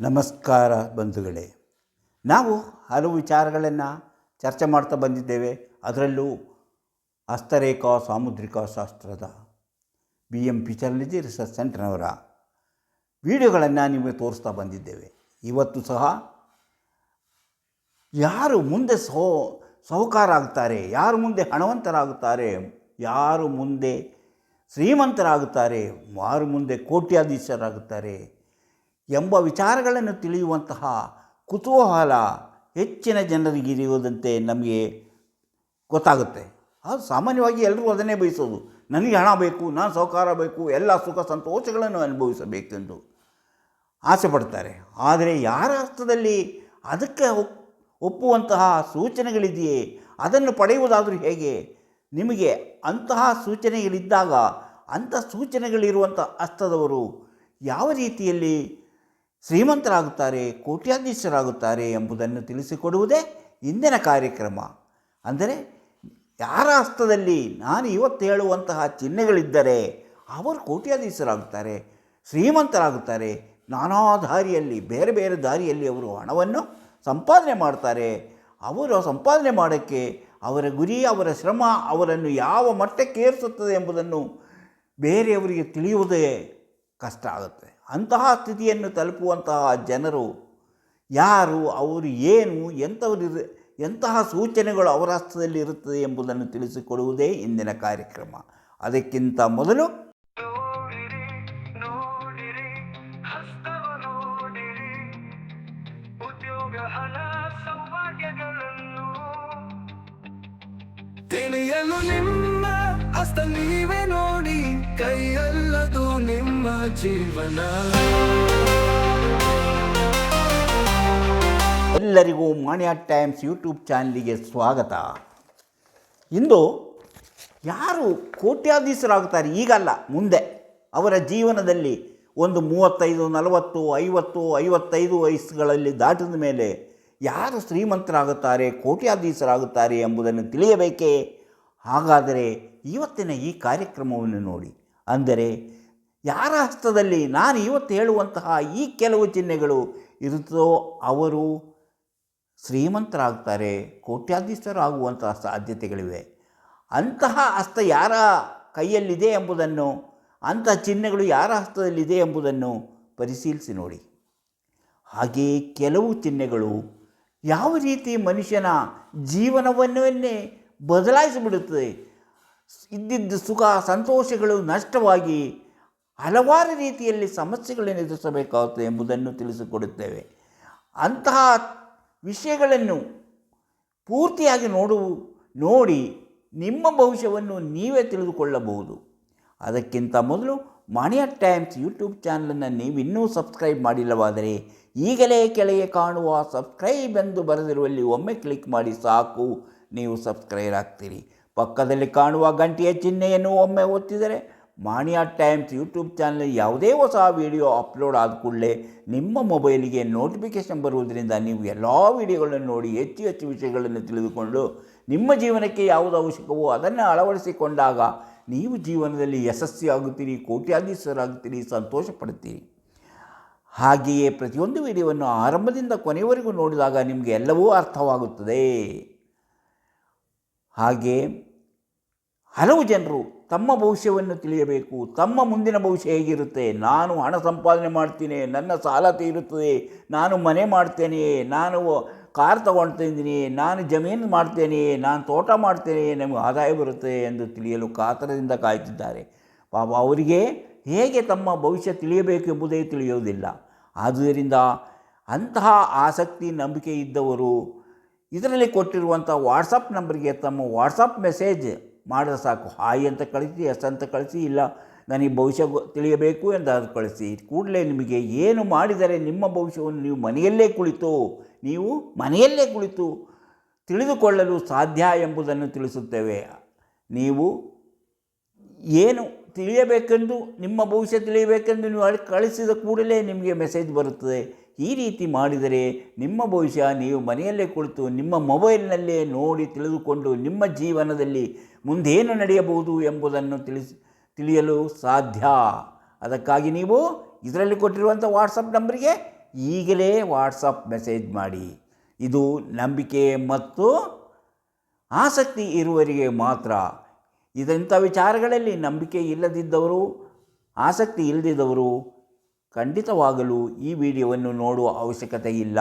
ನಮಸ್ಕಾರ ಬಂಧುಗಳೇ. ನಾವು ಹಲವು ವಿಚಾರಗಳನ್ನು ಚರ್ಚೆ ಮಾಡ್ತಾ ಬಂದಿದ್ದೇವೆ. ಅದರಲ್ಲೂ ಹಸ್ತರೇಖಾ ಸಾಮುದ್ರಿಕ ಶಾಸ್ತ್ರದ ಬಿ. ಎಂ. ಪಿಚರ್ಲಜಿ ರಿಸರ್ಚ್ ಸೆಂಟರ್ನವರ ವಿಡಿಯೋಗಳನ್ನು ನಿಮಗೆ ತೋರಿಸ್ತಾ ಬಂದಿದ್ದೇವೆ. ಇವತ್ತು ಸಹ ಯಾರು ಮುಂದೆ ಸೋ ಸಾಹುಕಾರ ಆಗ್ತಾರೆ, ಯಾರು ಮುಂದೆ ಹಣವಂತರಾಗುತ್ತಾರೆ, ಯಾರು ಮುಂದೆ ಶ್ರೀಮಂತರಾಗುತ್ತಾರೆ, ಯಾರು ಮುಂದೆ ಕೋಟ್ಯಾಧೀಶರಾಗುತ್ತಾರೆ ಎಂಬ ವಿಚಾರಗಳನ್ನು ತಿಳಿಯುವಂತಹ ಕುತೂಹಲ ಹೆಚ್ಚಿನ ಜನರಿಗೆ ಇರುವುದಂತೆ ನಮಗೆ ಗೊತ್ತಾಗುತ್ತೆ. ಅದು ಸಾಮಾನ್ಯವಾಗಿ ಎಲ್ಲರೂ ಅದನ್ನೇ ಬಯಸೋದು. ನನಗೆ ಹಣ ಬೇಕು, ನಾನು ಸಹಕಾರ ಬೇಕು, ಎಲ್ಲ ಸುಖ ಸಂತೋಷಗಳನ್ನು ಅನುಭವಿಸಬೇಕೆಂದು ಆಸೆ ಪಡ್ತಾರೆ. ಆದರೆ ಯಾರ ಅರ್ಥದಲ್ಲಿ ಅದಕ್ಕೆ ಒಪ್- ಒಪ್ಪುವಂತಹ ಸೂಚನೆಗಳಿದೆಯೇ? ಅದನ್ನು ಪಡೆಯುವುದಾದರೂ ಹೇಗೆ? ನಿಮಗೆ ಅಂತಹ ಸೂಚನೆಗಳಿದ್ದಾಗ ಅಂಥ ಸೂಚನೆಗಳಿರುವಂಥ ಅರ್ಥದವರು ಯಾವ ರೀತಿಯಲ್ಲಿ ಶ್ರೀಮಂತರಾಗುತ್ತಾರೆ, ಕೋಟ್ಯಾಧೀಶರಾಗುತ್ತಾರೆ ಎಂಬುದನ್ನು ತಿಳಿಸಿಕೊಡುವುದೇ ಇಂದಿನ ಕಾರ್ಯಕ್ರಮ. ಅಂದರೆ ಯಾರ ಹಸ್ತದಲ್ಲಿ ನಾನು ಇವತ್ತು ಹೇಳುವಂತಹ ಚಿಹ್ನೆಗಳಿದ್ದರೆ ಅವರು ಕೋಟ್ಯಾಧೀಶರಾಗುತ್ತಾರೆ, ಶ್ರೀಮಂತರಾಗುತ್ತಾರೆ, ನಾನಾ ದಾರಿಯಲ್ಲಿ, ಬೇರೆ ಬೇರೆ ದಾರಿಯಲ್ಲಿ ಅವರು ಹಣವನ್ನು ಸಂಪಾದನೆ ಮಾಡ್ತಾರೆ. ಅವರು ಸಂಪಾದನೆ ಮಾಡೋಕ್ಕೆ ಅವರ ಗುರಿ, ಅವರ ಶ್ರಮ, ಅವರನ್ನು ಯಾವ ಮಟ್ಟಕ್ಕೆ ಏರಿಸುತ್ತದೆ ಎಂಬುದನ್ನು ಬೇರೆಯವರಿಗೆ ತಿಳಿಯುವುದೇ ಕಷ್ಟ ಆಗುತ್ತೆ. ಅಂತಹ ಸ್ಥಿತಿಯನ್ನು ತಲುಪುವಂತಹ ಜನರು ಯಾರು, ಅವರು ಏನು, ಎಂಥವರು ಎಂತಹ ಸೂಚನೆಗಳು ಅವರ ಹಸ್ತದಲ್ಲಿ ಇರುತ್ತದೆ ಎಂಬುದನ್ನು ತಿಳಿಸಿಕೊಡುವುದೇ ಇಂದಿನ ಕಾರ್ಯಕ್ರಮ. ಅದಕ್ಕಿಂತ ಮೊದಲು ನೀವೇ ನೋಡಿ, ಕೈಯಲ್ಲದು ನಿಮ್ಮ ಜೀವನ. ಎಲ್ಲರಿಗೂ ಮಾಣಿಯಾ ಟೈಮ್ಸ್ ಯೂಟ್ಯೂಬ್ ಚಾನಲಿಗೆ ಸ್ವಾಗತ. ಇಂದು ಯಾರು ಕೋಟ್ಯಾಧೀಶರಾಗುತ್ತಾರೆ ಈಗಲ್ಲ, ಮುಂದೆ. ಅವರ ಜೀವನದಲ್ಲಿ ಒಂದು ಮೂವತ್ತೈದು, ನಲವತ್ತು, ಐವತ್ತು, ಐವತ್ತೈದು ವಯಸ್ಸುಗಳಲ್ಲಿ ದಾಟಿದ ಮೇಲೆ ಯಾರು ಶ್ರೀಮಂತರಾಗುತ್ತಾರೆ, ಕೋಟ್ಯಾಧೀಶರಾಗುತ್ತಾರೆ ಎಂಬುದನ್ನು ತಿಳಿಯಬೇಕೇ? ಹಾಗಾದರೆ ಇವತ್ತಿನ ಈ ಕಾರ್ಯಕ್ರಮವನ್ನು ನೋಡಿ. ಅಂದರೆ, ಯಾರ ಹಸ್ತದಲ್ಲಿ ನಾನು ಇವತ್ತು ಹೇಳುವಂತಹ ಈ ಕೆಲವು ಚಿಹ್ನೆಗಳು ಇರುತ್ತೋ ಅವರು ಶ್ರೀಮಂತರಾಗ್ತಾರೆ, ಕೋಟ್ಯಾಧೀಶರಾಗುವಂತಹ ಸಾಧ್ಯತೆಗಳಿವೆ. ಅಂತಹ ಹಸ್ತ ಯಾರ ಕೈಯಲ್ಲಿದೆ ಎಂಬುದನ್ನು, ಅಂತಹ ಚಿಹ್ನೆಗಳು ಯಾರ ಹಸ್ತದಲ್ಲಿದೆ ಎಂಬುದನ್ನು ಪರಿಶೀಲಿಸಿ ನೋಡಿ. ಹಾಗೆಯೇ ಕೆಲವು ಚಿಹ್ನೆಗಳು ಯಾವ ರೀತಿ ಮನುಷ್ಯನ ಜೀವನವನ್ನೇ ಬದಲಾಯಿಸಿಬಿಡುತ್ತದೆ. ಇದ್ದಿದ್ದ ಸುಖ, ಸಂತೋಷಗಳು ನಷ್ಟವಾಗಿ ಹಲವಾರು ರೀತಿಯಲ್ಲಿ ಸಮಸ್ಯೆಗಳನ್ನು ಎದುರಿಸಬೇಕಾಗುತ್ತದೆ ಎಂಬುದನ್ನು ತಿಳಿಸಿಕೊಡುತ್ತೇವೆ. ಅಂತಹ ವಿಷಯಗಳನ್ನು ಪೂರ್ತಿಯಾಗಿ ನೋಡು, ನೋಡಿ, ನಿಮ್ಮ ಭವಿಷ್ಯವನ್ನು ನೀವೇ ತಿಳಿದುಕೊಳ್ಳಬಹುದು. ಅದಕ್ಕಿಂತ ಮೊದಲು ಮಾಣಿಯ ಟೈಮ್ಸ್ ಯೂಟ್ಯೂಬ್ ಚಾನಲನ್ನು ನೀವು ಇನ್ನೂ ಸಬ್ಸ್ಕ್ರೈಬ್ ಮಾಡಿಲ್ಲವಾದರೆ ಈಗಲೇ ಕೆಳಗೆ ಕಾಣುವ ಸಬ್ಸ್ಕ್ರೈಬ್ ಎಂದು ಬರೆದಿರುವಲ್ಲಿ ಒಮ್ಮೆ ಕ್ಲಿಕ್ ಮಾಡಿ ಸಾಕು. ನೀವು ಸಬ್ಸ್ಕ್ರೈಬ್ ಆಗ್ತೀರಿ. ಪಕ್ಕದಲ್ಲಿ ಕಾಣುವ ಗಂಟೆಯ ಚಿಹ್ನೆಯನ್ನು ಒಮ್ಮೆ ಒತ್ತಿದರೆ ಮಾಣಿಯಾ ಟೈಮ್ಸ್ ಯೂಟ್ಯೂಬ್ ಚಾನಲ್ ಯಾವುದೇ ಹೊಸ ವಿಡಿಯೋ ಅಪ್ಲೋಡ್ ಆದ ಕೂಡಲೇ ನಿಮ್ಮ ಮೊಬೈಲಿಗೆ ನೋಟಿಫಿಕೇಶನ್ ಬರುವುದರಿಂದ ನೀವು ಎಲ್ಲ ವಿಡಿಯೋಗಳನ್ನು ನೋಡಿ ಹೆಚ್ಚು ಹೆಚ್ಚು ವಿಷಯಗಳನ್ನು ತಿಳಿದುಕೊಂಡು ನಿಮ್ಮ ಜೀವನಕ್ಕೆ ಯಾವುದು ಅವಶ್ಯಕವೋ ಅದನ್ನು ಅಳವಡಿಸಿಕೊಂಡಾಗ ನೀವು ಜೀವನದಲ್ಲಿ ಯಶಸ್ವಿಯಾಗುತ್ತೀರಿ ಕೋಟ್ಯಾಧೀಶರಾಗುತ್ತೀರಿ ಸಂತೋಷ ಪಡುತ್ತೀರಿ ಹಾಗೆಯೇ ಪ್ರತಿಯೊಂದು ವಿಡಿಯೋವನ್ನು ಆರಂಭದಿಂದ ಕೊನೆಯವರೆಗೂ ನೋಡಿದಾಗ ನಿಮಗೆ ಎಲ್ಲವೂ ಅರ್ಥವಾಗುತ್ತದೆ. ಹಾಗೆ ಹಲವು ಜನರು ತಮ್ಮ ಭವಿಷ್ಯವನ್ನು ತಿಳಿಯಬೇಕು, ತಮ್ಮ ಮುಂದಿನ ಭವಿಷ್ಯ ಹೇಗಿರುತ್ತೆ, ನಾನು ಹಣ ಸಂಪಾದನೆ ಮಾಡ್ತೀನಿ, ನನ್ನ ಸಾಲ ತೀರುತ್ತದೆ, ನಾನು ಮನೆ ಮಾಡ್ತೇನೆ, ನಾನು ಕಾರ್ ತಗೊಳ್ತಿದ್ದೀನಿ ನಾನು ಜಮೀನು ಮಾಡ್ತೇನೆ, ನಾನು ತೋಟ ಮಾಡ್ತೇನೆ, ನಮಗೆ ಆದಾಯ ಬರುತ್ತೆ ಎಂದು ತಿಳಿಯಲು ಕಾತರದಿಂದ ಕಾಯ್ತಿದ್ದಾರೆ ಪಾಪ ಅವರಿಗೆ ಹೇಗೆ ತಮ್ಮ ಭವಿಷ್ಯ ತಿಳಿಯಬೇಕು ಎಂಬುದೇ ತಿಳಿಯೋದಿಲ್ಲ ಆದುದರಿಂದ ಅಂತಹ ಆಸಕ್ತಿ, ನಂಬಿಕೆ ಇದ್ದವರು ಇದರಲ್ಲಿ ಕೊಟ್ಟಿರುವಂಥ ವಾಟ್ಸಪ್ ನಂಬರ್ಗೆ ತಮ್ಮ ವಾಟ್ಸಪ್ ಮೆಸೇಜ್ ಮಾಡಿದ್ರೆ ಸಾಕು. ಹಾಯ್ ಅಂತ ಕಳಿಸಿ, ಎಸ್ ಅಂತ ಕಳಿಸಿ, ಇಲ್ಲ ನನಗೆ ಭವಿಷ್ಯ ತಿಳಿಯಬೇಕು ಎಂದಾದರೂ ಕಳಿಸಿ. ಕೂಡಲೇ ನಿಮಗೆ ಏನು ಮಾಡಿದರೆ ನಿಮ್ಮ ಭವಿಷ್ಯವನ್ನು ನೀವು ಮನೆಯಲ್ಲೇ ಕುಳಿತು, ನೀವು ಮನೆಯಲ್ಲೇ ಕುಳಿತು ತಿಳಿದುಕೊಳ್ಳಲು ಸಾಧ್ಯ ಎಂಬುದನ್ನು ತಿಳಿಸುತ್ತೇವೆ. ನೀವು ಏನು ತಿಳಿಯಬೇಕೆಂದು, ನಿಮ್ಮ ಭವಿಷ್ಯ ತಿಳಿಯಬೇಕೆಂದು ನೀವು ಕಳಿಸಿದ ಕೂಡಲೇ ನಿಮಗೆ ಮೆಸೇಜ್ ಬರುತ್ತದೆ. ಈ ರೀತಿ ಮಾಡಿದರೆ ನಿಮ್ಮ ಭವಿಷ್ಯ ನೀವು ಮನೆಯಲ್ಲೇ ಕುಳಿತು ನಿಮ್ಮ ಮೊಬೈಲ್ನಲ್ಲೇ ನೋಡಿ ತಿಳಿದುಕೊಂಡು ನಿಮ್ಮ ಜೀವನದಲ್ಲಿ ಮುಂದೇನು ನಡೆಯಬಹುದು ಎಂಬುದನ್ನು ತಿಳಿಸಿ, ತಿಳಿಯಲು ಸಾಧ್ಯ. ಅದಕ್ಕಾಗಿ ನೀವು ಇದರಲ್ಲಿ ಕೊಟ್ಟಿರುವಂಥ ವಾಟ್ಸಪ್ ನಂಬರಿಗೆ ಈಗಲೇ ವಾಟ್ಸಪ್ ಮೆಸೇಜ್ ಮಾಡಿ. ಇದು ನಂಬಿಕೆ ಮತ್ತು ಆಸಕ್ತಿ ಇರುವವರಿಗೆ ಮಾತ್ರ. ಇದಂಥ ವಿಚಾರಗಳಲ್ಲಿ ನಂಬಿಕೆ ಇಲ್ಲದಿದ್ದವರು, ಆಸಕ್ತಿ ಇಲ್ಲದಿದ್ದವರು ಖಂಡಿತವಾಗಲು ಈ ವಿಡಿಯೋವನ್ನು ನೋಡುವ ಅವಶ್ಯಕತೆ ಇಲ್ಲ.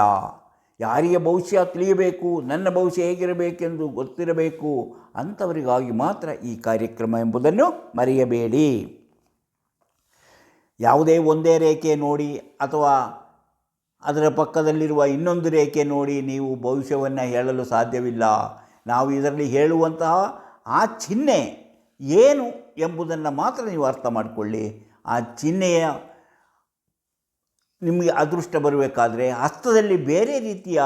ಯಾರಿಗೆ ಭವಿಷ್ಯ ತಿಳಿಯಬೇಕು, ನನ್ನ ಭವಿಷ್ಯ ಹೇಗಿರಬೇಕೆಂದು ಗೊತ್ತಿರಬೇಕು, ಅಂಥವರಿಗಾಗಿ ಮಾತ್ರ ಈ ಕಾರ್ಯಕ್ರಮ ಎಂಬುದನ್ನು ಮರೆಯಬೇಡಿ. ಯಾವುದೇ ಒಂದೇ ರೇಖೆ ನೋಡಿ ಅಥವಾ ಅದರ ಪಕ್ಕದಲ್ಲಿರುವ ಇನ್ನೊಂದು ರೇಖೆ ನೋಡಿ ನೀವು ಭವಿಷ್ಯವನ್ನು ಹೇಳಲು ಸಾಧ್ಯವಿಲ್ಲ. ನಾವು ಇದರಲ್ಲಿ ಹೇಳುವಂತಹ ಆ ಚಿಹ್ನೆ ಏನು ಎಂಬುದನ್ನು ಮಾತ್ರ ನೀವು ಅರ್ಥ ಮಾಡಿಕೊಳ್ಳಿ. ಆ ಚಿಹ್ನೆಯ ನಿಮಗೆ ಅದೃಷ್ಟ ಬರಬೇಕಾದ್ರೆ ಹಸ್ತದಲ್ಲಿ ಬೇರೆ ರೀತಿಯ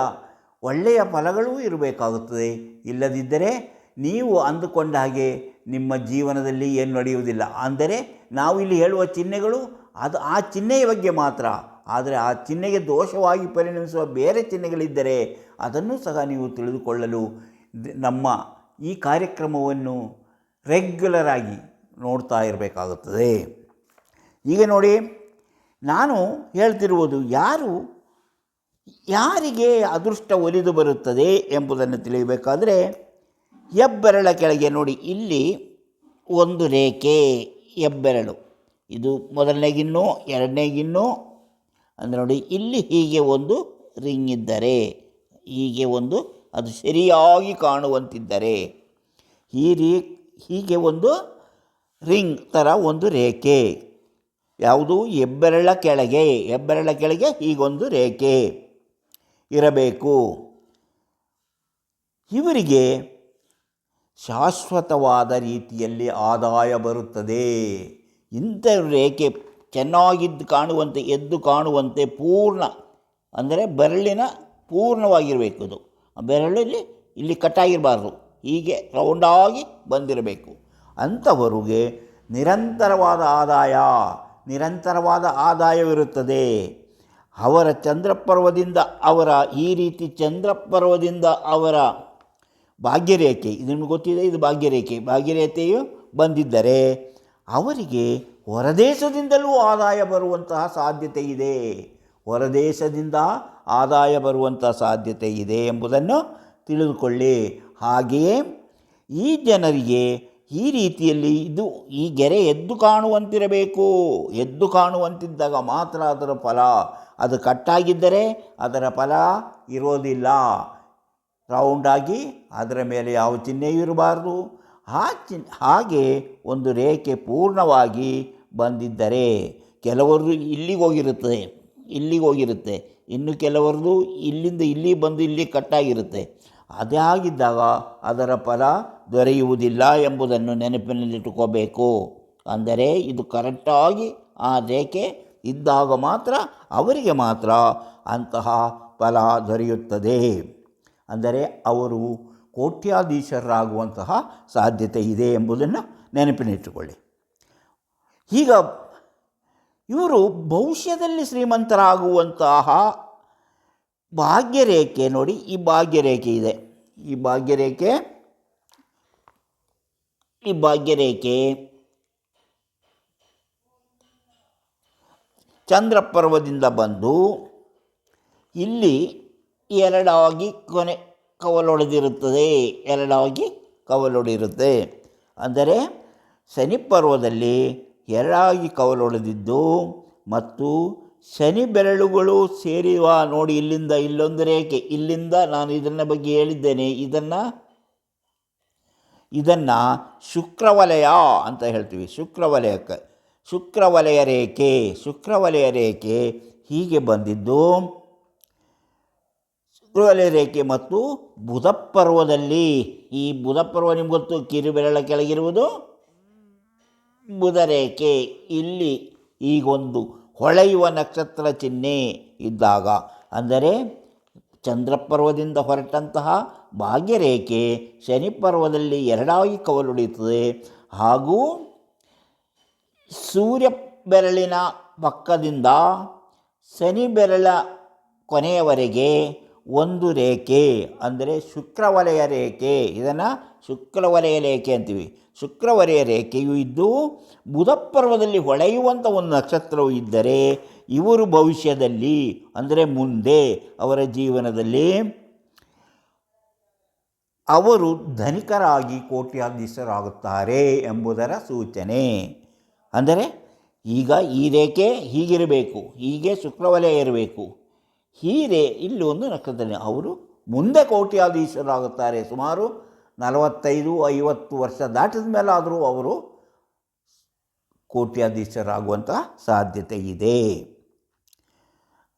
ಒಳ್ಳೆಯ ಫಲಗಳೂ ಇರಬೇಕಾಗುತ್ತದೆ. ಇಲ್ಲದಿದ್ದರೆ ನೀವು ಅಂದುಕೊಂಡ ಹಾಗೆ ನಿಮ್ಮ ಜೀವನದಲ್ಲಿ ಏನು ನಡೆಯುವುದಿಲ್ಲ. ಅಂದರೆ ನಾವು ಇಲ್ಲಿ ಹೇಳುವ ಚಿಹ್ನೆಗಳು ಅದು ಆ ಚಿಹ್ನೆಯ ಬಗ್ಗೆ ಮಾತ್ರ. ಆದರೆ ಆ ಚಿಹ್ನೆಗೆ ದೋಷವಾಗಿ ಪರಿಣಮಿಸುವ ಬೇರೆ ಚಿಹ್ನೆಗಳಿದ್ದರೆ ಅದನ್ನು ಸಹ ನೀವು ತಿಳಿದುಕೊಳ್ಳಲು ನಮ್ಮ ಈ ಕಾರ್ಯಕ್ರಮವನ್ನು ರೆಗ್ಯುಲರ್ ಆಗಿ ನೋಡ್ತಾ ಇರಬೇಕಾಗುತ್ತದೆ. ಈಗ ನೋಡಿ ನಾನು ಹೇಳ್ತಿರುವುದು ಯಾರು? ಯಾರಿಗೆ ಅದೃಷ್ಟ ಒಲಿದು ಬರುತ್ತದೆ ಎಂಬುದನ್ನು ತಿಳಿಯಬೇಕಾದರೆ, ಹೆಬ್ಬೆರಳ ಕೆಳಗೆ ನೋಡಿ, ಇಲ್ಲಿ ಒಂದು ರೇಖೆ ಹೆಬ್ಬೆರಳು. ಇದು ಮೊದಲನೇ ಎರಡನೇಗಿನ್ನೋ ಅಂದರೆ ನೋಡಿ, ಇಲ್ಲಿ ಹೀಗೆ ಒಂದು ರಿಂಗ್ ಇದ್ದರೆ, ಹೀಗೆ ಒಂದು, ಅದು ಸರಿಯಾಗಿ ಕಾಣುವಂತಿದ್ದರೆ, ಈ ರೀ, ಹೀಗೆ ಒಂದು ರಿಂಗ್ ಥರ ಒಂದು ರೇಖೆ. ಯಾವುದು? ಹೆಬ್ಬೆರಳ ಕೆಳಗೆ. ಹೆಬ್ಬೆರಳ ಕೆಳಗೆ ಹೀಗೊಂದು ರೇಖೆ ಇರಬೇಕು. ಇವರಿಗೆ ಶಾಶ್ವತವಾದ ರೀತಿಯಲ್ಲಿ ಆದಾಯ ಬರುತ್ತದೆ. ಇಂಥ ರೇಖೆ ಚೆನ್ನಾಗಿದ್ದು ಕಾಣುವಂತೆ, ಎದ್ದು ಕಾಣುವಂತೆ ಪೂರ್ಣ, ಅಂದರೆ ಬೆರಳಿನ ಪೂರ್ಣವಾಗಿರಬೇಕು ಅದು. ಆ ಬೆರಳಲ್ಲಿ ಇಲ್ಲಿ ಕಟ್ಟಾಗಿರಬಾರ್ದು. ಹೀಗೆ ರೌಂಡಾಗಿ ಬಂದಿರಬೇಕು. ಅಂಥವರಿಗೆ ನಿರಂತರವಾದ ಆದಾಯ ನಿರಂತರವಾದ ಆದಾಯವಿರುತ್ತದೆ. ಅವರ ಚಂದ್ರಪರ್ವದಿಂದ ಅವರ ಈ ರೀತಿ ಚಂದ್ರಪರ್ವದಿಂದ ಅವರ ಭಾಗ್ಯರೇಖೆ, ಇದು ನಿಮಗೆ ಗೊತ್ತಿದೆ, ಇದು ಭಾಗ್ಯರೇಖೆ. ಭಾಗ್ಯರೇಖೆಯು ಬಂದಿದ್ದರೆ ಅವರಿಗೆ ಹೊರದೇಶದಿಂದಲೂ ಆದಾಯ ಬರುವಂತಹ ಸಾಧ್ಯತೆ ಇದೆ. ಹೊರದೇಶದಿಂದ ಆದಾಯ ಬರುವಂಥ ಸಾಧ್ಯತೆ ಇದೆ ಎಂಬುದನ್ನು ತಿಳಿದುಕೊಳ್ಳಿ. ಹಾಗೆಯೇ ಈ ಜನರಿಗೆ ಈ ರೀತಿಯಲ್ಲಿ ಇದು ಈ ಗೆರೆ ಎದ್ದು ಕಾಣುವಂತಿರಬೇಕು. ಎದ್ದು ಕಾಣುವಂತಿದ್ದಾಗ ಮಾತ್ರ ಅದರ ಫಲ. ಅದು ಕಟ್ಟಾಗಿದ್ದರೆ ಅದರ ಫಲ ಇರೋದಿಲ್ಲ. ರೌಂಡಾಗಿ ಅದರ ಮೇಲೆ ಯಾವ ಚಿಹ್ನೆಯೂ ಇರಬಾರ್ದು. ಆ ಚಿನ್ ಹಾಗೆ ಒಂದು ರೇಖೆ ಪೂರ್ಣವಾಗಿ ಬಂದಿದ್ದರೆ ಕೆಲವರು ಇಲ್ಲಿಗೆ ಹೋಗಿರುತ್ತೆ. ಇನ್ನು ಕೆಲವರದು ಇಲ್ಲಿಂದ ಇಲ್ಲಿ ಬಂದು ಇಲ್ಲಿ ಕಟ್ಟಾಗಿರುತ್ತೆ. ಅದೇ ಆಗಿದ್ದಾಗ ಅದರ ಫಲ ದೊರೆಯುವುದಿಲ್ಲ ಎಂಬುದನ್ನು ನೆನಪಿನಲ್ಲಿಟ್ಟುಕೋಬೇಕು. ಅಂದರೆ ಇದು ಕರೆಕ್ಟಾಗಿ ಆ ರೇಖೆ ಇದ್ದಾಗ ಮಾತ್ರ ಅವರಿಗೆ ಮಾತ್ರ ಅಂತಹ ಫಲ ದೊರೆಯುತ್ತದೆ. ಅಂದರೆ ಅವರು ಕೋಟ್ಯಾಧೀಶರಾಗುವಂತಹ ಸಾಧ್ಯತೆ ಇದೆ ಎಂಬುದನ್ನು ನೆನಪಿನಿಟ್ಟುಕೊಳ್ಳಿ ಈಗ ಇವರು ಭವಿಷ್ಯದಲ್ಲಿ ಶ್ರೀಮಂತರಾಗುವಂತಹ ಭಾಗ್ಯರೇಖೆ ನೋಡಿ ಈ ಭಾಗ್ಯರೇಖೆ ಇದೆ. ಈ ಭಾಗ್ಯರೇಖೆ ಈ ಭಾಗ್ಯರೇಖೆ ಚಂದ್ರಪರ್ವದಿಂದ ಬಂದು ಇಲ್ಲಿ ಎರಡಾಗಿ ಕೊನೆ ಕವಲೊಡೆದಿರುತ್ತದೆ, ಎರಡಾಗಿ ಕವಲೊಡೆದಿರುತ್ತೆ. ಅಂದರೆ ಶನಿ ಪರ್ವದಲ್ಲಿ ಎರಡಾಗಿ ಕವಲೊಡೆದಿದ್ದು ಮತ್ತು ಶನಿ ಬೆರಳುಗಳು ಸೇರಿವ ನೋಡಿ ಇಲ್ಲಿಂದ ಇಲ್ಲೊಂದು ರೇಖೆ. ಇಲ್ಲಿಂದ ನಾನು ಇದನ್ನ ಬಗ್ಗೆ ಹೇಳಿದ್ದೇನೆ. ಇದನ್ನು ಇದನ್ನು ಶುಕ್ರವಲಯ ಅಂತ ಹೇಳ್ತೀವಿ. ಶುಕ್ರವಲಯಕ್ಕೆ, ಶುಕ್ರವಲಯ ರೇಖೆ ಶುಕ್ರವಲಯ ರೇಖೆ ಹೀಗೆ ಬಂದಿದ್ದು, ಶುಕ್ರವಲಯ ರೇಖೆ ಮತ್ತು ಬುಧಪರ್ವದಲ್ಲಿ ಈ ಬುಧಪರ್ವ ನಿಮ್ಗೆ ಗೊತ್ತು, ಕಿರುಬೆರಳ ಕೆಳಗಿರುವುದು ಬುಧ ರೇಖೆ. ಇಲ್ಲಿ ಈಗೊಂದು ಹೊಳೆಯುವ ನಕ್ಷತ್ರ ಚಿಹ್ನೆ ಇದ್ದಾಗ, ಅಂದರೆ ಚಂದ್ರಪರ್ವದಿಂದ ಹೊರಟಂತಹ ಭಾಗ್ಯರೇಖೆ ಶನಿ ಪರ್ವದಲ್ಲಿ ಎರಡಾಗಿ ಕವಲುಡಿಯುತ್ತದೆ. ಹಾಗೂ ಸೂರ್ಯ ಬೆರಳಿನ ಪಕ್ಕದಿಂದ ಶನಿ ಬೆರಳ ಕೊನೆಯವರೆಗೆ ಒಂದು ರೇಖೆ ಅಂದರೆ ಶುಕ್ರವಲಯ ರೇಖೆ. ಇದನ್ನು ಶುಕ್ರವಲಯ ರೇಖೆ ಅಂತೀವಿ. ಶುಕ್ರವಲಯ ರೇಖೆಯು ಇದ್ದು ಬುಧ ಪರ್ವದಲ್ಲಿ ಹೊಳೆಯುವಂಥ ಒಂದು ನಕ್ಷತ್ರವು ಇದ್ದರೆ ಇವರು ಭವಿಷ್ಯದಲ್ಲಿ ಅಂದರೆ ಮುಂದೆ ಅವರ ಜೀವನದಲ್ಲಿ ಅವರು ಧನಿಕರಾಗಿ ಕೋಟ್ಯಾಧೀಶರಾಗುತ್ತಾರೆ ಎಂಬುದರ ಸೂಚನೆ. ಅಂದರೆ ಈಗ ಈ ರೇಖೆ ಹೀಗಿರಬೇಕು, ಹೀಗೆ ಶುಕ್ರವಲಯ ಇರಬೇಕು. ಹೀರೆ ಇಲ್ಲಿ ಒಂದು ನಕ್ಷತ್ರದಲ್ಲಿ ಅವರು ಮುಂದೆ ಕೋಟ್ಯಾಧೀಶರಾಗುತ್ತಾರೆ. ಸುಮಾರು ನಲವತ್ತೈದು, ಐವತ್ತು ವರ್ಷ ದಾಟಿದ ಮೇಲಾದರೂ ಅವರು ಕೋಟ್ಯಾಧೀಶರಾಗುವಂಥ ಸಾಧ್ಯತೆ ಇದೆ.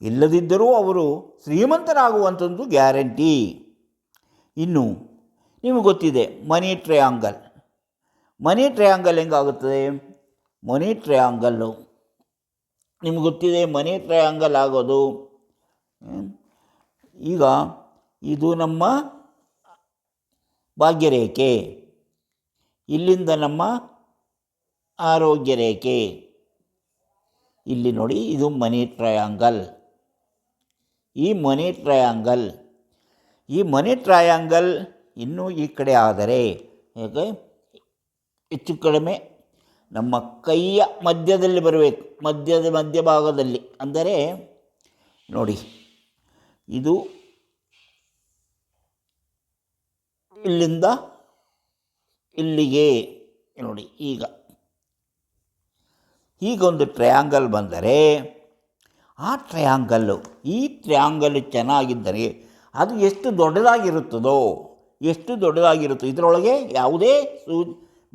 ಇಲ್ಲದಿದ್ದರೂ ಅವರು ಶ್ರೀಮಂತರಾಗುವಂಥದ್ದು ಗ್ಯಾರಂಟಿ. ಇನ್ನು ನಿಮಗೆ ಗೊತ್ತಿದೆ, money triangle. Money triangle ಹೆಂಗಾಗುತ್ತದೆ? Money triangle. ನಿಮ್ಗೆ ಗೊತ್ತಿದೆ, ಮನಿ ಟ್ರಯಾಂಗಲ್ ಆಗೋದು ಈಗ ಇದು ನಮ್ಮ ಭಾಗ್ಯರೇಖೆ. ಇಲ್ಲಿಂದ ನಮ್ಮ ಆರೋಗ್ಯ ರೇಖೆ ಇಲ್ಲಿ ನೋಡಿ, ಇದು ಮನಿ ಟ್ರಯಾಂಗಲ್. ಈ ಮನಿ ಟ್ರಯಾಂಗಲ್, ಈ ಮನಿ ಟ್ರಯಾಂಗಲ್ ಇನ್ನೂ ಈ ಕಡೆ ಆದರೆ ಹೇಗೆ ಹೆಚ್ಚು ಕಡಿಮೆ ನಮ್ಮ ಕೈಯ ಮಧ್ಯದಲ್ಲಿ ಬರಬೇಕು ಮಧ್ಯದ ಮಧ್ಯಭಾಗದಲ್ಲಿ. ಅಂದರೆ ನೋಡಿ ಇದು ಇಲ್ಲಿಂದ ಇಲ್ಲಿಗೆ ನೋಡಿ ಈಗ. ಹೀಗೊಂದು ಟ್ರಯಾಂಗಲ್ ಬಂದರೆ ಆ ಟ್ರಯಾಂಗಲ್ಲು ಈ ಟ್ರಯಾಂಗಲ್ ಚೆನ್ನಾಗಿದ್ದರೆ ಅದು ಎಷ್ಟು ದೊಡ್ಡದಾಗಿರುತ್ತದೋ, ಎಷ್ಟು ದೊಡ್ಡದಾಗಿರುತ್ತೋ ಇದರೊಳಗೆ ಯಾವುದೇ ಸೂ,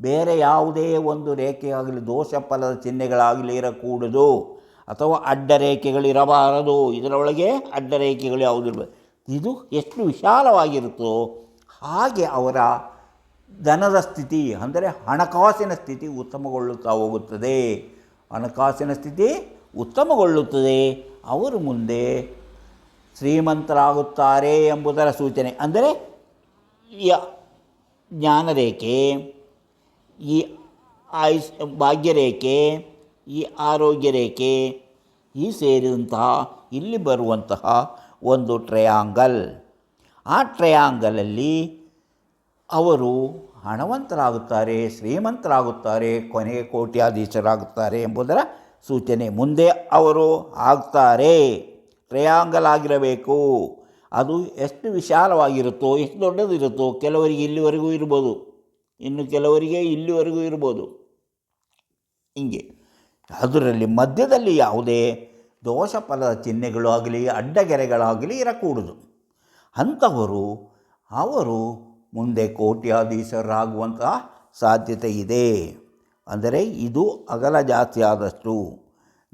ಬೇರೆ ಯಾವುದೇ ಒಂದು ರೇಖೆಯಾಗಲಿ, ದೋಷ ಫಲದ ಚಿಹ್ನೆಗಳಾಗಲಿ ಇರಕೂಡದು. ಅಥವಾ ಅಡ್ಡರೇಖೆಗಳಿರಬಾರದು ಇದರೊಳಗೆ ಅಡ್ಡರೇಖೆಗಳು ಯಾವುದಿರಬೇಕು ಇದು ಎಷ್ಟು ವಿಶಾಲವಾಗಿರುತ್ತೋ ಹಾಗೆ ಅವರ ಧನದ ಸ್ಥಿತಿ, ಅಂದರೆ ಹಣಕಾಸಿನ ಸ್ಥಿತಿ ಉತ್ತಮಗೊಳ್ಳುತ್ತಾ ಹೋಗುತ್ತದೆ. ಹಣಕಾಸಿನ ಸ್ಥಿತಿ ಉತ್ತಮಗೊಳ್ಳುತ್ತದೆ. ಅವರು ಮುಂದೆ ಶ್ರೀಮಂತರಾಗುತ್ತಾರೆ ಎಂಬುದರ ಸೂಚನೆ. ಅಂದರೆ ಈ ಜ್ಞಾನರೇಖೆ, ಈ ಆಯುಷ್, ಭಾಗ್ಯರೇಖೆ ಈ ಆರೋಗ್ಯ ರೇಖೆ ಈ ಸೇರಿದಂತಹ ಇಲ್ಲಿ ಬರುವಂತಹ ಒಂದು ಟ್ರಯಾಂಗಲ್ ಆ ಟ್ರಯಾಂಗಲಲ್ಲಿ ಅವರು ಹಣವಂತರಾಗುತ್ತಾರೆ, ಶ್ರೀಮಂತರಾಗುತ್ತಾರೆ ಕೊನೆ ಕೋಟ್ಯಾಧೀಶರಾಗುತ್ತಾರೆ ಎಂಬುದರ ಸೂಚನೆ. ಮುಂದೆ ಅವರು ಆಗ್ತಾರೆ. ಟ್ರಯಾಂಗಲ್ ಆಗಿರಬೇಕು. ಅದು ಎಷ್ಟು ವಿಶಾಲವಾಗಿರುತ್ತೋ, ಎಷ್ಟು ದೊಡ್ಡದಿರುತ್ತೋ ಕೆಲವರಿಗೆ ಇಲ್ಲಿವರೆಗೂ ಇರ್ಬೋದು. ಇನ್ನು ಕೆಲವರಿಗೆ ಇಲ್ಲಿವರೆಗೂ ಇರ್ಬೋದು. ಹಿಂಗೆ. ಅದರಲ್ಲಿ ಮಧ್ಯದಲ್ಲಿ ಯಾವುದೇ ದೋಷ ಫಲದ ಚಿಹ್ನೆಗಳು ಆಗಲಿ, ಅಡ್ಡಗೆರೆಗಳಾಗಲಿ ಇರಕೂಡದು. ಅಂಥವರು ಅವರು ಮುಂದೆ ಕೋಟ್ಯಾಧೀಶರಾಗುವಂತಹ ಸಾಧ್ಯತೆ ಇದೆ. ಅಂದರೆ ಇದು ಅಗಲ ಜಾಸ್ತಿ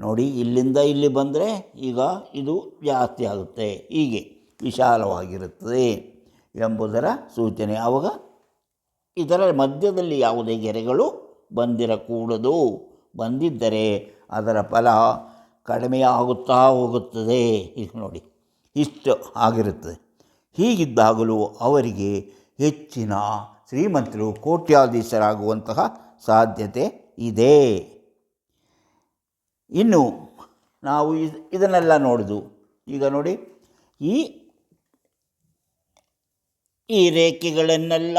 ನೋಡಿ, ಇಲ್ಲಿಂದ ಇಲ್ಲಿ ಬಂದರೆ ಈಗ ಇದು ಜಾಸ್ತಿ ಆಗುತ್ತೆ. ಹೀಗೆ ವಿಶಾಲವಾಗಿರುತ್ತದೆ ಎಂಬುದರ ಸೂಚನೆ. ಆವಾಗ ಇದರ ಮಧ್ಯದಲ್ಲಿ ಯಾವುದೇ ಗೆರೆಗಳು ಬಂದಿರಕೂಡದು. ಬಂದಿದ್ದರೆ ಅದರ ಫಲ ಕಡಿಮೆಯಾಗುತ್ತಾ ಹೋಗುತ್ತದೆ. ಈಗ ನೋಡಿ, ಇಷ್ಟು ಆಗಿರುತ್ತದೆ. ಹೀಗಿದ್ದಾಗಲೂ ಅವರಿಗೆ ಹೆಚ್ಚಿನ ಶ್ರೀಮಂತರು ಕೋಟ್ಯಾಧೀಶರಾಗುವಂತಹ ಸಾಧ್ಯತೆ ಇದೆ. ಇನ್ನು ನಾವು ಇದ್- ಇದನ್ನೆಲ್ಲ ನೋಡಿದು. ಈಗ ನೋಡಿ, ಈ ಈ ರೇಖೆಗಳನ್ನೆಲ್ಲ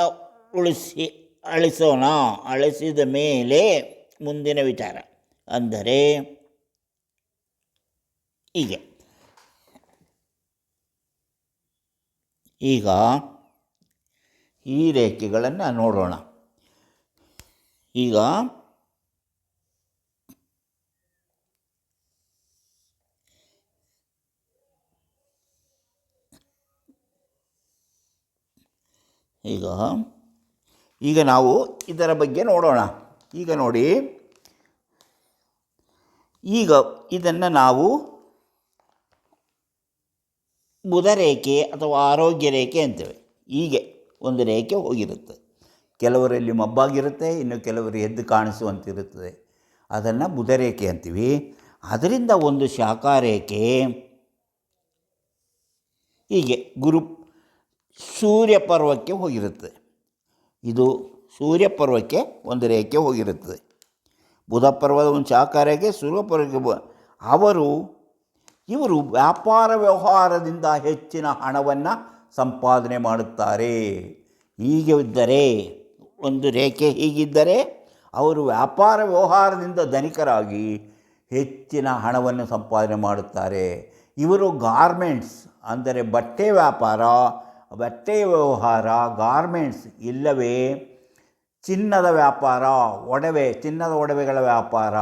ಉಳಿಸಿ, ಅಳಿಸೋಣ. ಅಳಿಸಿದ ಮೇಲೆ ಮುಂದಿನ ವಿಚಾರ. ಅಂದರೆ, ಹೀಗೆ. ಈಗ ಈ ರೇಖೆಗಳನ್ನು ನೋಡೋಣ. ಈಗ ಈಗ ಈಗ ನಾವು ಇದರ ಬಗ್ಗೆ ನೋಡೋಣ. ಈಗ ನೋಡಿ. ಈಗ ಇದನ್ನು ನಾವು ಬುಧ ರೇಖೆ ಅಥವಾ ಆರೋಗ್ಯ ರೇಖೆ ಅಂತೇವೆ. ಹೀಗೆ ಒಂದು ರೇಖೆ ಹೋಗಿರುತ್ತೆ. ಕೆಲವರಲ್ಲಿ ಮಬ್ಬಾಗಿರುತ್ತೆ, ಇನ್ನು ಕೆಲವರು ಎದ್ದು ಕಾಣಿಸುವಂತಿರುತ್ತದೆ. ಅದನ್ನು ಬುಧ ರೇಖೆ ಅಂತೀವಿ. ಅದರಿಂದ ಒಂದು ಶಾಖಾ ರೇಖೆ ಹೀಗೆ ಗುರು ಸೂರ್ಯ ಪರ್ವಕ್ಕೆ ಹೋಗಿರುತ್ತೆ. ಇದು ಸೂರ್ಯ ಪರ್ವಕ್ಕೆ ಒಂದು ರೇಖೆ ಹೋಗಿರುತ್ತದೆ. ಬುಧ ಪರ್ವದ ಒಂದು ಚಾಕಾರಕ್ಕೆ ಸೂರ್ಯಪರ್ವಕ್ಕೆ ಸೂರ್ಯ ಪರ್ವಕ್ಕೆ ಅವರು, ಇವರು ವ್ಯಾಪಾರ ವ್ಯವಹಾರದಿಂದ ಹೆಚ್ಚಿನ ಹಣವನ್ನು ಸಂಪಾದನೆ ಮಾಡುತ್ತಾರೆ. ಹೀಗೆ ಇದ್ದರೆ ಒಂದು ರೇಖೆ ಹೀಗಿದ್ದರೆ, ಅವರು ವ್ಯಾಪಾರ ವ್ಯವಹಾರದಿಂದ ಧನಿಕರಾಗಿ ಹೆಚ್ಚಿನ ಹಣವನ್ನು ಸಂಪಾದನೆ ಮಾಡುತ್ತಾರೆ. ಇವರು ಗಾರ್ಮೆಂಟ್ಸ್, ಅಂದರೆ ಬಟ್ಟೆ ವ್ಯಾಪಾರ, ಬಟ್ಟೆ ವ್ಯವಹಾರ, ಗಾರ್ಮೆಂಟ್ಸ್ ಇಲ್ಲವೇ ಚಿನ್ನದ ವ್ಯಾಪಾರ, ಒಡವೆ, ಚಿನ್ನದ ಒಡವೆಗಳ ವ್ಯಾಪಾರ.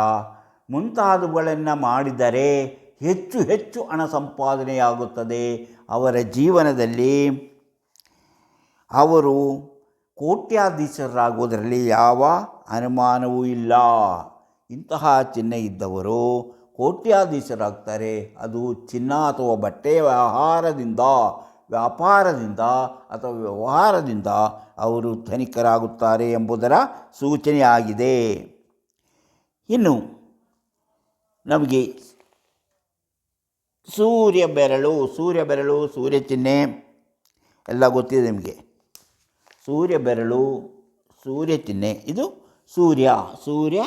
ಮುಂತಾದವುಗಳನ್ನು ಮಾಡಿದರೆ ಹೆಚ್ಚು ಹೆಚ್ಚು ಹಣ ಸಂಪಾದನೆಯಾಗುತ್ತದೆ. ಅವರ ಜೀವನದಲ್ಲಿ ಅವರು ಕೋಟ್ಯಾಧೀಶರಾಗುವುದರಲ್ಲಿ ಯಾವ ಅನುಮಾನವೂ ಇಲ್ಲ. ಇಂತಹ ಚಿಹ್ನೆ ಇದ್ದವರು ಕೋಟ್ಯಾಧೀಶರಾಗ್ತಾರೆ. ಅದು ಚಿನ್ನ ಅಥವಾ ಬಟ್ಟೆಯ ವ್ಯವಹಾರದಿಂದ ವ್ಯಾಪಾರದಿಂದ ಅಥವಾ ವ್ಯವಹಾರದಿಂದ ಅವರು ಧನಿಕರಾಗುತ್ತಾರೆ ಎಂಬುದರ ಸೂಚನೆಯಾಗಿದೆ. ಇನ್ನು ನಮಗೆ ಸೂರ್ಯ ಬೆರಳು ಸೂರ್ಯ ಬೆರಳು, ಸೂರ್ಯ ಚಿಹ್ನೆ ಎಲ್ಲ ಗೊತ್ತಿದೆ ನಿಮಗೆ. ಸೂರ್ಯ ಬೆರಳು, ಸೂರ್ಯ ಚಿಹ್ನೆ, ಇದು ಸೂರ್ಯ ಸೂರ್ಯ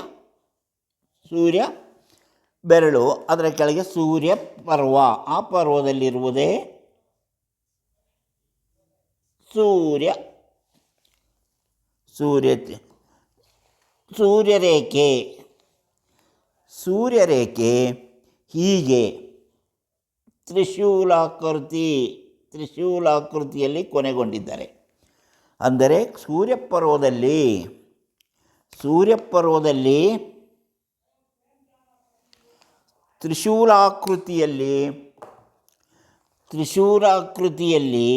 ಸೂರ್ಯ ಬೆರಳು, ಅದರ ಕೆಳಗೆ ಸೂರ್ಯ ಪರ್ವ, ಆ ಪರ್ವದಲ್ಲಿರುವುದೇ ಸೂರ್ಯ ಸೂರ್ಯ ಸೂರ್ಯರೇಖೆ ಸೂರ್ಯರೇಖೆ ಹೀಗೆ ತ್ರಿಶೂಲಾಕೃತಿ ತ್ರಿಶೂಲಾಕೃತಿಯಲ್ಲಿ ಕೊನೆಗೊಂಡಿದ್ದಾರೆ. ಅಂದರೆ ಸೂರ್ಯಪರ್ವದಲ್ಲಿ ಸೂರ್ಯಪರ್ವದಲ್ಲಿ ತ್ರಿಶೂಲಾಕೃತಿಯಲ್ಲಿ ತ್ರಿಶೂಲಾಕೃತಿಯಲ್ಲಿ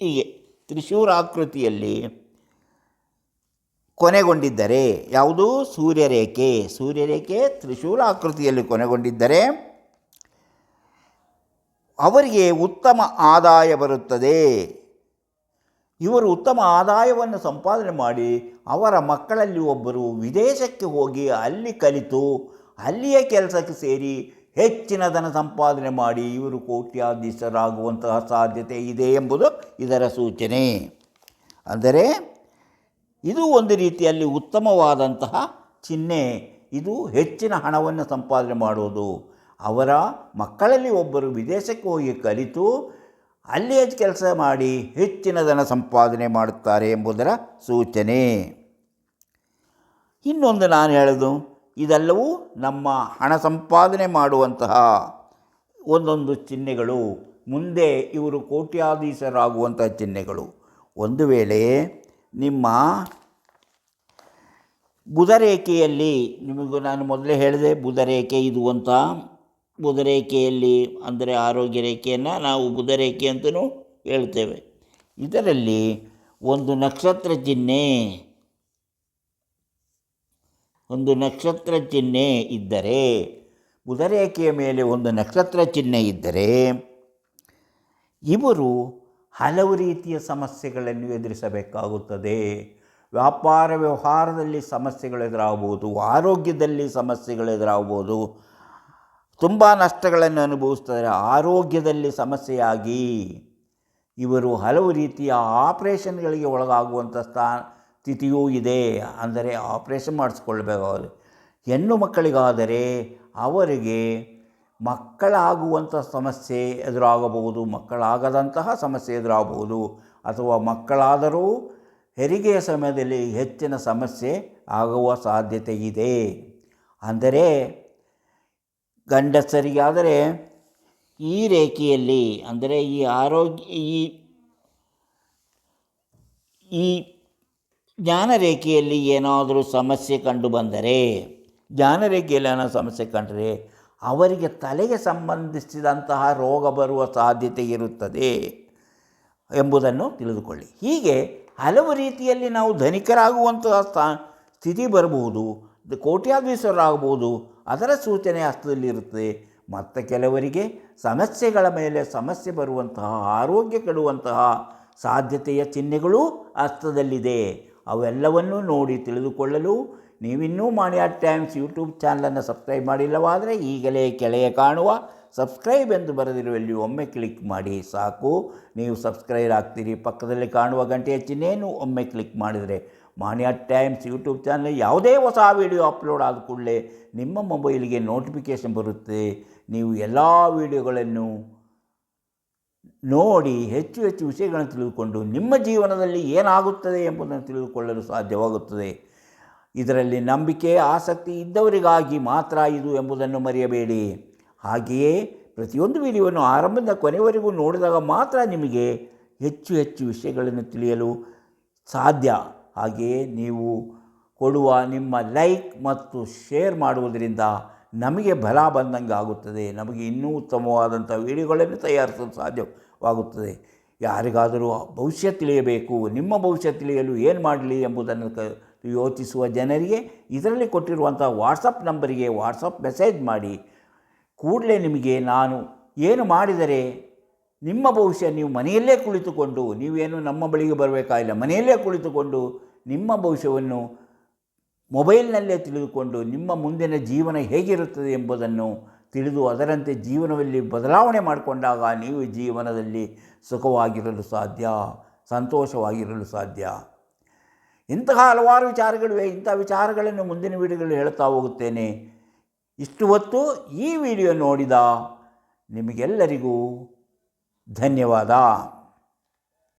ಹೀಗೆ ತ್ರಿಶೂರಾಕೃತಿಯಲ್ಲಿ ಕೊನೆಗೊಂಡಿದ್ದರೆ ಯಾವುದು? ಸೂರ್ಯರೇಖೆ. ಸೂರ್ಯರೇಖೆ ತ್ರಿಶೂಲಾಕೃತಿಯಲ್ಲಿ ಕೊನೆಗೊಂಡಿದ್ದರೆ ಅವರಿಗೆ ಉತ್ತಮ ಆದಾಯ ಬರುತ್ತದೆ. ಇವರು ಉತ್ತಮ ಆದಾಯವನ್ನು ಸಂಪಾದನೆ ಮಾಡಿ ಅವರ ಮಕ್ಕಳಲ್ಲಿ ಒಬ್ಬರು ವಿದೇಶಕ್ಕೆ ಹೋಗಿ ಅಲ್ಲಿ ಕಲಿತು ಅಲ್ಲಿಯ ಕೆಲಸಕ್ಕೆ ಸೇರಿ ಹೆಚ್ಚಿನ ಧನ ಸಂಪಾದನೆ ಮಾಡಿ ಇವರು ಕೋಟ್ಯಾಧೀಶರಾಗುವಂತಹ ಸಾಧ್ಯತೆ ಇದೆ ಎಂಬುದು ಇದರ ಸೂಚನೆ. ಅಂದರೆ ಇದು ಒಂದು ರೀತಿಯಲ್ಲಿ ಉತ್ತಮವಾದಂತಹ ಚಿಹ್ನೆ. ಇದು ಹೆಚ್ಚಿನ ಹಣವನ್ನು ಸಂಪಾದನೆ ಮಾಡುವುದು. ಅವರ ಮಕ್ಕಳಲ್ಲಿ ಒಬ್ಬರು ವಿದೇಶಕ್ಕೆ ಹೋಗಿ ಕಲಿತು ಅಲ್ಲಿಯ ಕೆಲಸ ಮಾಡಿ ಹೆಚ್ಚಿನ ಧನ ಸಂಪಾದನೆ ಮಾಡುತ್ತಾರೆ ಎಂಬುದರ ಸೂಚನೆ. ಇನ್ನೊಂದು ನಾನು ಹೇಳೋದು ಇದೆಲ್ಲವೂ ನಮ್ಮ ಹಣ ಸಂಪಾದನೆ ಮಾಡುವಂತಹ ಒಂದೊಂದು ಚಿಹ್ನೆಗಳು. ಮುಂದೆ ಇವರು ಕೋಟ್ಯಾಧೀಶರಾಗುವಂತಹ ಚಿಹ್ನೆಗಳು. ಒಂದು ವೇಳೆ ನಿಮ್ಮ ಬುಧರೇಖೆಯಲ್ಲಿ, ನಿಮಗೂ ನಾನು ಮೊದಲೇ ಹೇಳಿದೆ, ಬುಧರೇಖೆ ಇದು ಅಂತ. ಬುಧರೇಖೆಯಲ್ಲಿ ಅಂದರೆ ಆರೋಗ್ಯ ರೇಖೆಯನ್ನು ನಾವು ಬುಧರೇಖೆ ಅಂತಲೂ ಹೇಳ್ತೇವೆ. ಇದರಲ್ಲಿ ಒಂದು ನಕ್ಷತ್ರ ಚಿಹ್ನೆ ಒಂದು ನಕ್ಷತ್ರ ಚಿಹ್ನೆ ಇದ್ದರೆ, ಬುಧರೇಖೆಯ ಮೇಲೆ ಒಂದು ನಕ್ಷತ್ರ ಚಿಹ್ನೆ ಇದ್ದರೆ, ಇವರು ಹಲವು ರೀತಿಯ ಸಮಸ್ಯೆಗಳನ್ನು ಎದುರಿಸಬೇಕಾಗುತ್ತದೆ. ವ್ಯಾಪಾರ ವ್ಯವಹಾರದಲ್ಲಿ ಸಮಸ್ಯೆಗಳು ಎದುರಾಗಬಹುದು ಆರೋಗ್ಯದಲ್ಲಿ ಸಮಸ್ಯೆಗಳು ಎದುರಾಗಬಹುದು ತುಂಬ ನಷ್ಟಗಳನ್ನು ಅನುಭವಿಸ್ತಾರೆ, ಆರೋಗ್ಯದಲ್ಲಿ ಸಮಸ್ಯೆಯಾಗಿ ಇವರು ಹಲವು ರೀತಿಯ ಆಪರೇಷನ್ಗಳಿಗೆ ಒಳಗಾಗುವಂಥ ಸ್ಥಾ ಸ್ಥಿತಿಯೂ ಇದೆ ಅಂದರೆ ಆಪ್ರೇಷನ್ ಮಾಡಿಸ್ಕೊಳ್ಬೇಕಾಗುತ್ತೆ ಹೆಣ್ಣು ಮಕ್ಕಳಿಗಾದರೆ ಅವರಿಗೆ ಮಕ್ಕಳಾಗುವಂಥ ಸಮಸ್ಯೆ ಎದುರಾಗಬಹುದು, ಮಕ್ಕಳಾಗದಂತಹ ಸಮಸ್ಯೆ ಎದುರಾಗಬಹುದು, ಅಥವಾ ಮಕ್ಕಳಾದರೂ ಹೆರಿಗೆಯ ಸಮಯದಲ್ಲಿ ಹೆಚ್ಚಿನ ಸಮಸ್ಯೆ ಆಗುವ ಸಾಧ್ಯತೆ ಇದೆ. ಅಂದರೆ ಗಂಡಸರಿಗಾದರೆ ಈ ರೇಖೆಯಲ್ಲಿ ಅಂದರೆ ಈ ಆರೋಗ್ಯ ಈ ಈ ಜ್ಞಾನರೇಖೆಯಲ್ಲಿ ಏನಾದರೂ ಸಮಸ್ಯೆ ಕಂಡು ಬಂದರೆ, ಜ್ಞಾನರೇಖೆಯಲ್ಲಿ ಏನೋ ಸಮಸ್ಯೆ ಕಂಡರೆ ಅವರಿಗೆ ತಲೆಗೆ ಸಂಬಂಧಿಸಿದಂತಹ ರೋಗ ಬರುವ ಸಾಧ್ಯತೆ ಇರುತ್ತದೆ ಎಂಬುದನ್ನು ತಿಳಿದುಕೊಳ್ಳಿ. ಹೀಗೆ ಹಲವು ರೀತಿಯಲ್ಲಿ ನಾವು ಧನಿಕರಾಗುವಂತಹ ಸ್ಥಾ, ಸ್ಥಿತಿ ಬರಬಹುದು ಕೋಟ್ಯಾಧೀಶರಾಗಬಹುದು ಅದರ ಸೂಚನೆ ಹಸ್ತದಲ್ಲಿರುತ್ತದೆ ಮತ್ತು ಕೆಲವರಿಗೆ ಸಮಸ್ಯೆಗಳ ಮೇಲೆ ಸಮಸ್ಯೆ ಬರುವಂತಹ, ಆರೋಗ್ಯ ಕೆಡುವಂತಹ ಸಾಧ್ಯತೆಯ ಚಿಹ್ನೆಗಳು ಹಸ್ತದಲ್ಲಿದೆ. ಅವೆಲ್ಲವನ್ನೂ ನೋಡಿ ತಿಳಿದುಕೊಳ್ಳಲು ನೀವಿನ್ನೂ ಮಾಣಿಯಾ ಟೈಮ್ಸ್ ಯೂಟ್ಯೂಬ್ ಚಾನಲನ್ನು ಸಬ್ಸ್ಕ್ರೈಬ್ ಮಾಡಿಲ್ಲವಾದರೆ ಈಗಲೇ ಕೆಳಗೆ ಕಾಣುವ ಸಬ್ಸ್ಕ್ರೈಬ್ ಎಂದು ಬರೆದಿರುವಲ್ಲಿ ಒಮ್ಮೆ ಕ್ಲಿಕ್ ಮಾಡಿ ಸಾಕು. ನೀವು ಸಬ್ಸ್ಕ್ರೈಬ್ ಆಗ್ತೀರಿ. ಪಕ್ಕದಲ್ಲಿ ಕಾಣುವ ಗಂಟೆಯ ಚಿಹ್ನೆಯನ್ನು ಒಮ್ಮೆ ಕ್ಲಿಕ್ ಮಾಡಿದರೆ ಮಾಣಿಯಾ ಟೈಮ್ಸ್ ಯೂಟ್ಯೂಬ್ ಚಾನಲ್ ಯಾವುದೇ ಹೊಸ ವಿಡಿಯೋ ಅಪ್ಲೋಡ್ ಆದ ಕೂಡಲೇ ನಿಮ್ಮ ಮೊಬೈಲಿಗೆ ನೋಟಿಫಿಕೇಷನ್ ಬರುತ್ತೆ. ನೀವು ಎಲ್ಲ ವಿಡಿಯೋಗಳನ್ನು ನೋಡಿ ಹೆಚ್ಚು ಹೆಚ್ಚು ವಿಷಯಗಳನ್ನು ತಿಳಿದುಕೊಂಡು ನಿಮ್ಮ ಜೀವನದಲ್ಲಿ ಏನಾಗುತ್ತದೆ ಎಂಬುದನ್ನು ತಿಳಿದುಕೊಳ್ಳಲು ಸಾಧ್ಯವಾಗುತ್ತದೆ. ಇದರಲ್ಲಿ ನಂಬಿಕೆ, ಆಸಕ್ತಿ ಇದ್ದವರಿಗಾಗಿ ಮಾತ್ರ ಇದು ಎಂಬುದನ್ನು ಮರೆಯಬೇಡಿ. ಹಾಗೆಯೇ ಪ್ರತಿಯೊಂದು ವಿಡಿಯೋವನ್ನು ಆರಂಭದ ಕೊನೆವರೆಗೂ ನೋಡಿದಾಗ ಮಾತ್ರ ನಿಮಗೆ ಹೆಚ್ಚು ಹೆಚ್ಚು ವಿಷಯಗಳನ್ನು ತಿಳಿಯಲು ಸಾಧ್ಯ. ಹಾಗೆಯೇ ನೀವು ಕೊಡುವ ನಿಮ್ಮ ಲೈಕ್ ಮತ್ತು ಶೇರ್ ಮಾಡುವುದರಿಂದ ನಮಗೆ ಬಲ ಬಂದಂಗೆ ಆಗುತ್ತದೆ ನಮಗೆ ಇನ್ನೂ ಉತ್ತಮವಾದಂಥ ವಿಡಿಯೋಗಳನ್ನು ತಯಾರಿಸಲು ಸಾಧ್ಯವಾಗುತ್ತದೆ ಯಾರಿಗಾದರೂ ಭವಿಷ್ಯ ತಿಳಿಯಬೇಕು, ನಿಮ್ಮ ಭವಿಷ್ಯ ತಿಳಿಯಲು ಏನು ಮಾಡಲಿ ಎಂಬುದನ್ನು ಕ, ಯೋಚಿಸುವ ಜನರಿಗೆ ಇದರಲ್ಲಿ ಕೊಟ್ಟಿರುವಂಥ ವಾಟ್ಸಪ್ ನಂಬರಿಗೆ ವಾಟ್ಸಪ್ ಮೆಸೇಜ್ ಮಾಡಿ, ಕೂಡಲೇ ನಿಮಗೆ ನಾನು ಏನು ಮಾಡಿದರೆ ನಿಮ್ಮ ಭವಿಷ್ಯ ನೀವು ಮನೆಯಲ್ಲೇ ಕುಳಿತುಕೊಂಡು, ನೀವೇನು ನಮ್ಮ ಬಳಿಗೆ ಬರಬೇಕಾಗಿಲ್ಲ, ಮನೆಯಲ್ಲೇ ಕುಳಿತುಕೊಂಡು ನಿಮ್ಮ ಭವಿಷ್ಯವನ್ನು ಮೊಬೈಲ್ನಲ್ಲೇ ತಿಳಿದುಕೊಂಡು ನಿಮ್ಮ ಮುಂದಿನ ಜೀವನ ಹೇಗಿರುತ್ತದೆ ಎಂಬುದನ್ನು ತಿಳಿದು ಅದರಂತೆ ಜೀವನದಲ್ಲಿ ಬದಲಾವಣೆ ಮಾಡಿಕೊಂಡಾಗ ನೀವು ಜೀವನದಲ್ಲಿ ಸುಖವಾಗಿರಲು ಸಾಧ್ಯ, ಸಂತೋಷವಾಗಿರಲು ಸಾಧ್ಯ. ಇಂತಹ ಹಲವಾರು ವಿಚಾರಗಳಿವೆ. ಇಂಥ ವಿಚಾರಗಳನ್ನು ಮುಂದಿನ ವಿಡಿಯೋಗಳಲ್ಲಿ ಹೇಳ್ತಾ ಹೋಗುತ್ತೇನೆ. ಇಷ್ಟು ಹೊತ್ತು ಈ ವಿಡಿಯೋ ನೋಡಿದ ನಿಮಗೆಲ್ಲರಿಗೂ ಧನ್ಯವಾದ.